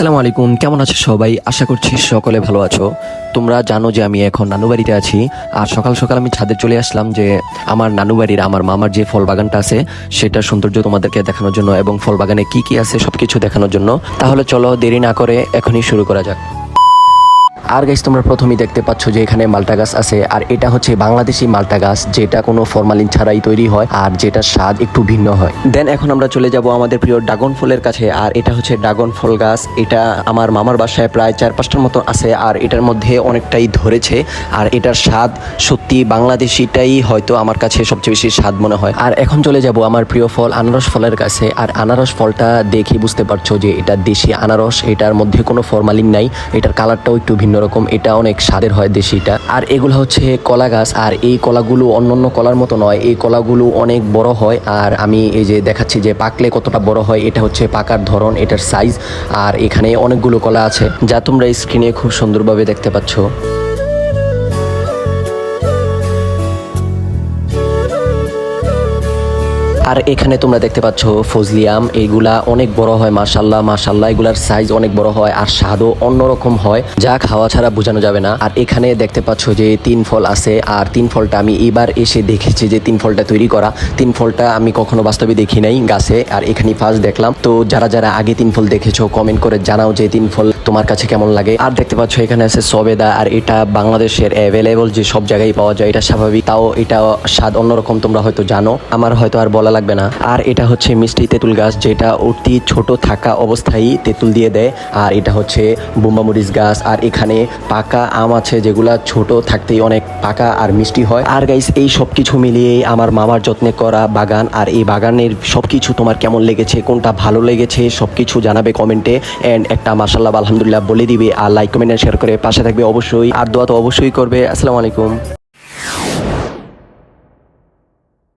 আসসালামু আলাইকুম, কেমন আছো সবাই? আশা করছি সকলে ভালো আছো। তোমরা জানো যে আমি এখন নানু বাড়িতে আছি। আর সকাল সকাল আমি ছাদে চলে আসলাম যে আমার নানু বাড়ির আমার মামার যে ফল বাগানটা আছে, সেটার সৌন্দর্য তোমাদেরকে দেখানোর জন্য এবং ফল বাগানে কি কি আছে সবকিছু দেখানোর জন্য। তাহলে চলো দেরি না করে এখনই শুরু করা যাক। আর গাইস তোমরা প্রথমেই দেখতে পাচ্ছ যে এখানে মালটা গাছ আছে, আর এটা হচ্ছে বাংলাদেশি মালটা গাছ, যেটা কোনো ফরমালিন ছাড়াই তৈরি হয়, আর যেটার স্বাদ একটু ভিন্ন হয়। দেন এখন আমরা চলে যাব আমাদের প্রিয় ড্রাগন ফলের কাছে, আর এটা হচ্ছে ড্রাগন ফল গাছ। এটা আমার মামার বাসায় প্রায় চার পাঁচটার মতো আছে, আর এটার মধ্যে অনেকটাই ধরেছে, আর এটার স্বাদ সত্যি বাংলাদেশিটাই হয়তো আমার কাছে সবচেয়ে বেশি স্বাদ মনে হয়। আর এখন চলে যাব আমার প্রিয় ফল, আনারস ফলের কাছে, আর আনারস ফলটা দেখে বুঝতে পারছ যে এটা দেশি আনারস, এটার মধ্যে কোনো ফরমালিন নাই, এটার কালারটাও একটু ভিন্ন রকম এটা অনেক স্বাদের হয় দেশিটা। আর এগুলো হচ্ছে কলা গাছ, আর এই কলাগুলো অন্য অন্য কলার মতো নয়, এই কলাগুলো অনেক বড় হয়। আর আমি এই যে দেখাচ্ছি যে পাকলে কতটা বড় হয়, এটা হচ্ছে পাকার ধরন, এটার সাইজ আর এখানে অনেকগুলো কলা আছে, যা তোমরা স্ক্রিনে খুব সুন্দরভাবে দেখতে পাচ্ছ। আর এখানে তোমরা দেখতে পাচ্ছ ফজলিয়াম এইগুলা অনেক বড় হয় মাশাল্লাহ মাশাল্লাহ এগুলার সাইজ অনেক বড় হয় আর স্বাদও অন্যরকম হয়। যা খাওয়া ছাড়া বোঝানো যাবে না। আর এখানে দেখতে পাচ্ছ যে তিন ফল আছে আর তিন ফলটা আমি এবার এসে দেখেছি যে তিন ফলটা তৈরি করা। তিন ফলটা আমি কখনো বাস্তবে দেখি নাই গাছে আর এখানে ফার্স্ট দেখলাম। তো যারা যারা আগে তিন ফল দেখেছ কমেন্ট করে জানাও যে তিন ফল তোমার কাছে কেমন লাগে। আর দেখতে পাচ্ছ এখানে আছে সবেদা আর এটা বাংলাদেশের অ্যাভেলেবল যে সব জায়গায় পাওয়া যায়, এটা স্বাভাবিক। তাও এটা স্বাদ অন্যরকম, তোমরা হয়তো জানো। আমার হয়তো আর বলা লাগবে না। আর এটা হচ্ছে মিষ্টি তেঁতুল গাছ, যেটা অতি ছোট থাকা অবস্থায় তেঁতুল দিয়ে দেয়। আর এটা হচ্ছে বোম্বামরিচ গাছ। আর এখানে পাকা আম আছে, যেগুলা ছোট থাকতেই অনেক পাকা আর মিষ্টি হয়। আর গাইস এই সব কিছু মিলিয়ে আমার মামার যত্নে করা বাগান। আর এই বাগানের সব কিছু তোমার কেমন লেগেছে, কোনটা ভালো লেগেছে সব কিছু জানাবে কমেন্টে। অ্যান্ড একটা মাসাল্লাহ আলহামদুলিল্লাহ বলে দিবে। আর লাইক কমেন্ট শেয়ার করে পাশে থাকবে অবশ্যই। আর দোয়া তো অবশ্যই করবে। আসসালামু আলাইকুম।